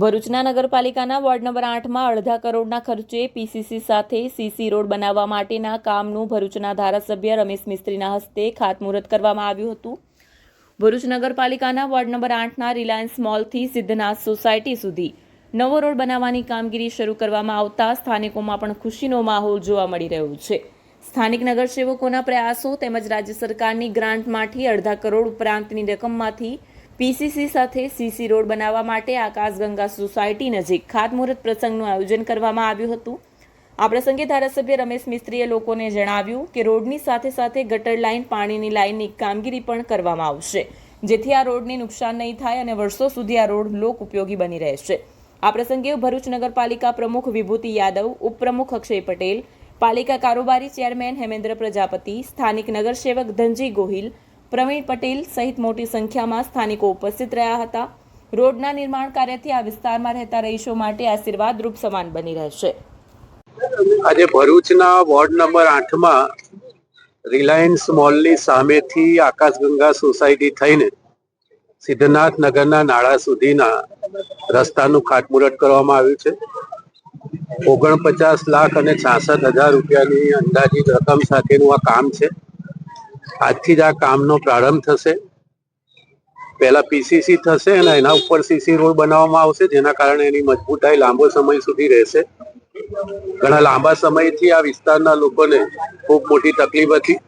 ભરૂચના નગરપાલિકાના ward number આઠમાં અડધા કરોડના ખર્ચે પીસીસી સાથે સીસી રોડ બનાવવા માટેના કામનું ભરૂચના ધારાસભ્ય રમેશ મિસ્ત્રીના હસ્તે ખાતમુહૂર્ત કરવામાં આવ્યું હતું. ભરૂચ નગરપાલિકાના વોર્ડ નંબર આઠના રિલાયન્સ મોલથી સિદ્ધનાથ સોસાયટી સુધી નવો રોડ બનાવવાની કામગીરી શરૂ કરવામાં આવતા સ્થાનિકોમાં પણ ખુશીનો માહોલ જોવા મળી રહ્યો છે. સ્થાનિક નગરસેવકોના પ્રયાસો તેમજ રાજ્ય સરકારની ગ્રાન્ટમાંથી અડધા કરોડ ઉપરાંતની રકમમાંથી પીસીસી સાથે સીસી રોડ બનાવવા માટે આકાશગંગા સોસાયટી નજીક ખાતમુહૂર્ત પ્રસંગનું આયોજન કરવામાં આવ્યું હતું. આ પ્રસંગે ધારાસભ્ય રમેશ મિસ્ત્રીએ લોકોને જણાવ્યું કે રોડની સાથે સાથે ગટર લાઇન, પાણીની લાઇનની કામગીરી પણ કરવામાં આવશે. જેથી આ રોડને નુકસાન નહીં થાય અને વર્ષો સુધી આ રોડ લોક ઉપયોગી બની રહેશે. આ પ્રસંગે ભરૂચ નગરપાલિકા પ્રમુખ વિભૂતિ યાદવ, ઉપપ્રમુખ અક્ષય પટેલ, પાલિકા કારોબારી ચેરમેન હેમેન્દ્ર પ્રજાપતિ, સ્થાનિક નગરસેવક ધનજી ગોહિલ પ્રવીણ પટેલ સહિત મોટી સંખ્યામાં સ્થાનિકો ઉપસ્થિત રહ્યા હતા. રોડના નિર્માણ કાર્યથી આ વિસ્તારમાં રહેતા રહીશો માટે આશીર્વાદ રૂપ સમાન બની રહેશે. આજે ભરૂચના વોર્ડ નંબર આઠમાં રિલાયન્સ મોલની સામેથી આકાશગંગા સોસાયટી થઈને સિદ્ધનાથ નગરના નાળા સુધીના રસ્તાનું ખાતમુહૂર્ત કરવામાં આવ્યું છે. ઓગણપચાસ લાખ અને છાસઠ હજાર રૂપિયાની અંદાજિત રકમ સાથેનું આ કામ છે. આજથી જ આ કામનો પ્રારંભ થશે. પહેલા પીસીસી થશે અને એના ઉપર સીસી રોડ બનાવવામાં આવશે, જેના કારણે એની મજબૂતાઈ લાંબો સમય સુધી રહેશે. ઘણા લાંબા સમયથી આ વિસ્તારના લોકોને ખૂબ મોટી તકલીફ હતી.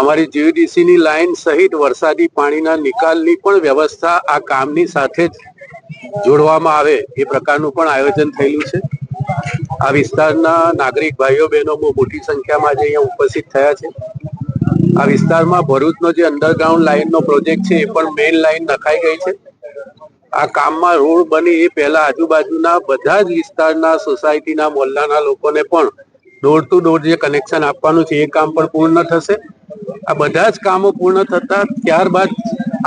અમારી જીયુડીસીની લાઇન સહિત વરસાદી પાણીના નિકાલની પણ વ્યવસ્થા આ કામની સાથે જ જોડવામાં આવે, એ પ્રકારનું પણ આયોજન થયેલું છે. આ વિસ્તારના નાગરિક ભાઈઓ બહેનો બહુ મોટી સંખ્યામાં આજે અહીંયા ઉપસ્થિત થયા છે. આ વિસ્તારમાં ભરૂચનો જે અંડરગ્રાઉન્ડ લાઇનનો પ્રોજેક્ટ છે, એ પણ મેઇન લાઇન નખાઈ ગઈ છે. આ કામમાં રોડ બની એ પહેલા આજુબાજુના બધા જ વિસ્તારના સોસાયટીના મોહલ્લાના લોકોને પણ ડોર ટુ ડોર જે કનેક્શન આપવાનું છે, એ કામ પણ પૂર્ણ થશે. આ બધા જ કામો પૂર્ણ થતા ત્યારબાદ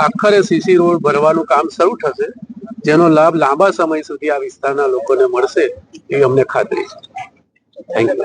આખરે સીસી રોડ ભરવાનું કામ શરૂ થશે, જેનો લાભ લાંબા સમય સુધી આ વિસ્તારના લોકોને મળશે, એવી અમને ખાતરી છે. Thank you